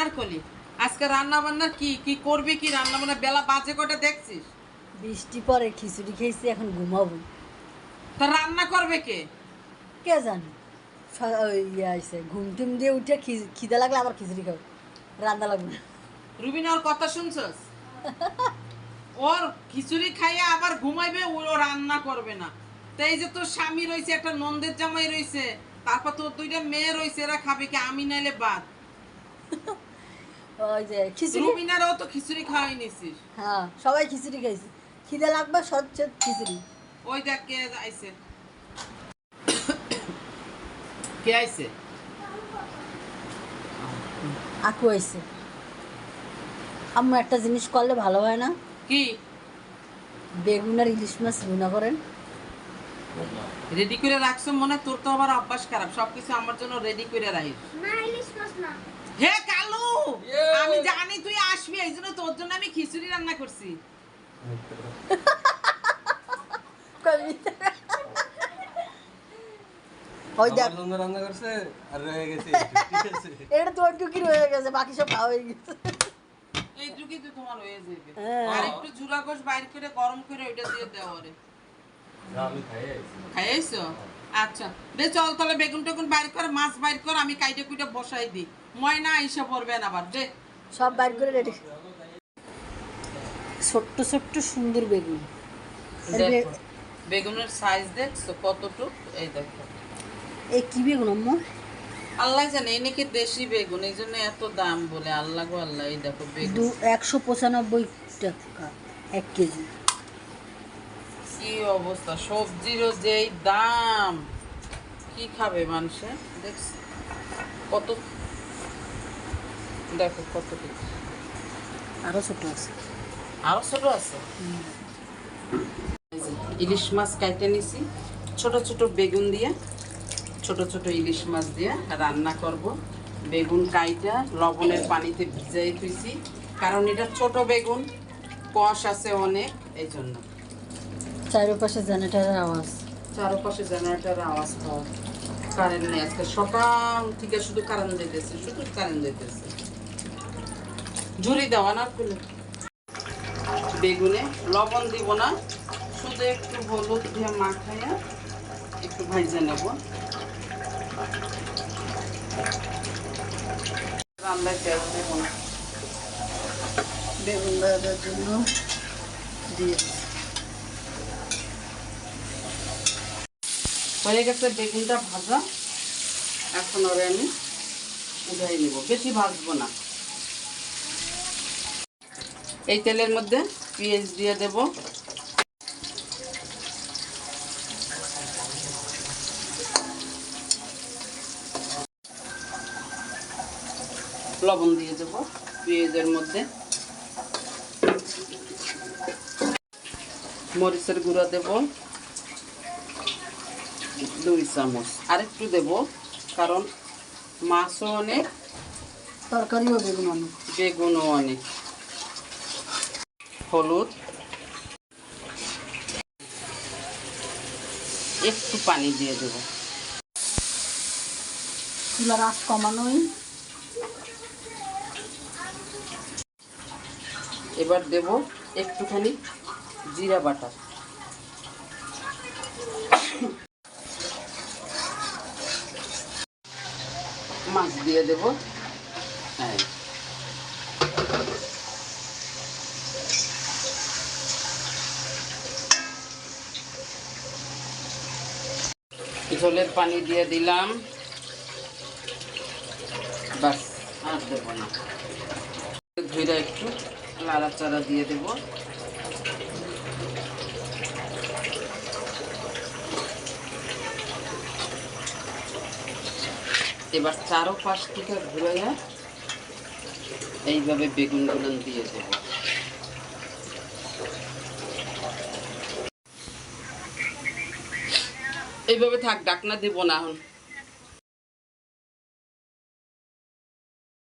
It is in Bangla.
আনারকলি আজকে রান্না বান্না কি? কি করবি কি রান্না বান্না বেলা বাজে কটা দেখছিস? বৃষ্টি পরে খিচুড়ি খেয়েছি এখন ঘুমাবো। তা রান্না করবে কে? কে জানে? ইয়ে আইসে ঘুম টুম দিয়ে উঠে খিদে লাগলে আবার খিচুড়ি খাব। রান্না লাগবে না। রুবিনা ওর কথা শুনছস? ওর খিচুড়ি খাইয়ে আবার ঘুমাইবে ও ও রান্না করবে না। তো এই যে তোর স্বামী রয়েছে একটা নন্দের জামাই রয়েছে তারপর তোর দুইটা মেয়ে রয়েছে এরা খাবে কি? আমি নাইলে বাদ। ওই যে খিচুড়ি? তো খিচুড়ি খাওয়াই নিছিস হ্যাঁ সবাই খিচুড়ি খাইছে। খিদে লাগবে সচ্ছ খিচুড়ি। ওই দেখ কে আইছে। কে আইছে? আকু আইছে। আম্মু একটা জিনিস করলে ভালো হয় না? কি? বেগুন আর ইলিশ মাছ ভুনা করেন। রেডি করে রাখছো মনে হয় তোর তো আবার অভ্যাস খারাপ। সবকিছু আমার জন্য রেডি করে রাখিস। না ইলিশ মাছ না। হে কালু আমি জানি তুই আসবি এই জন্য তোর জন্য আমি খিচুড়ি রান্না করছি। ওই দেখ। রান্না করছে আর রয়ে গেছে। এটা তো একটু কি রয়ে গেছে বাকি সব খাওয়া হয়ে গেছে। এইটুকুই তো তোমার যাবে। আর একটু জুরা গোশ বাইর করে গরম করে ওইটা দিয়ে দেওয়া রে আমি খাই আইছি। খাইছো আচ্ছা দে চল তাহলে বেগুন টেগুন বাইর কর মাছ বাইর কর আমি কাইটে কুইটে বসাই দিই। ময়না আইসা পড়বে না আবার দে। সব বাইর করে রেডি। ছোট্ট ছোট্ট সুন্দর বেগুন। বেগুনের সাইজ দেখছ কতটুক? এই দেখো। এই কি বেগুন আম্মু? আল্লাহ জানে এই নাকি দেশি বেগুন এই জন্য এত দাম বলে আল্লাহ গো আল্লাহ এই দেখো বেগুন। একশো পঁচানব্বই টাকা এক কেজি। কি অবস্থা? সবজিরও যেই দাম। কি খাবে মানুষে? দেখছি? কত? দেখো কত কি- আরও ছোট আছে। আরও ছোট আছে? ইলিশ মাছ কাইটে নিছি। ছোট ছোট বেগুন দিয়ে ছোট ছোট ইলিশ মাছ দিয়ে রান্না করব। বেগুন কাইটা লবণের পানিতে ভিজাই থুইছি। কারণ এটা ছোট বেগুন কষ আছে অনেক এই জন্য চারপাশে জেনারেটারের আওয়াজ। চারপাশে জেনারেটারের আওয়াজ পাওয়া কারেন্ট নেই আজকে। সকাল থেকে শুধু কারেন্ট যেতেছে শুধু কারেন্ট যেতেছে ঝুরি দেওয়া না খুলে। বেগুনে লবণ দিব না শুধু একটু হলুদ দিয়ে মাখাইয়া একটু ভাইজে নেব। রান্নায় তেল দেব না। বেগুন ভাজার জন্য দিয়ে হয়ে গেছে বেগুনটা ভাজা। এখন ওরে আমি উঠাই নেব। বেশি ভাজবো না। এই তেলের মধ্যে পেঁয়াজ দিয়ে দেব। লবণ দিয়ে দেব পেঁয়াজের মধ্যে। মরিচের গুঁড়া দেব। দুই চামচ। আরেকটু দেব কারণ মাছও অনেক তরকারিও বেগুন অনেক বেগুনও অনেক হলুদ। একটু পানি দিয়ে দেব। চুলার আঁচ কমানোই। এবার দেব একটুখানি জিরা বাটা। মাছ দিয়ে দেব। হ্যাঁ পানি দিয়ে দিলাম। বাস আর দেব না। ধুইরা একটু নাড়াচাড়া দিয়ে দেব। এবার চারো পাশ থেকে ঘুরে এইভাবে বেগুন গুলন দিয়ে দেব। এইভাবে থাক, ডাকনা দেব না এখন।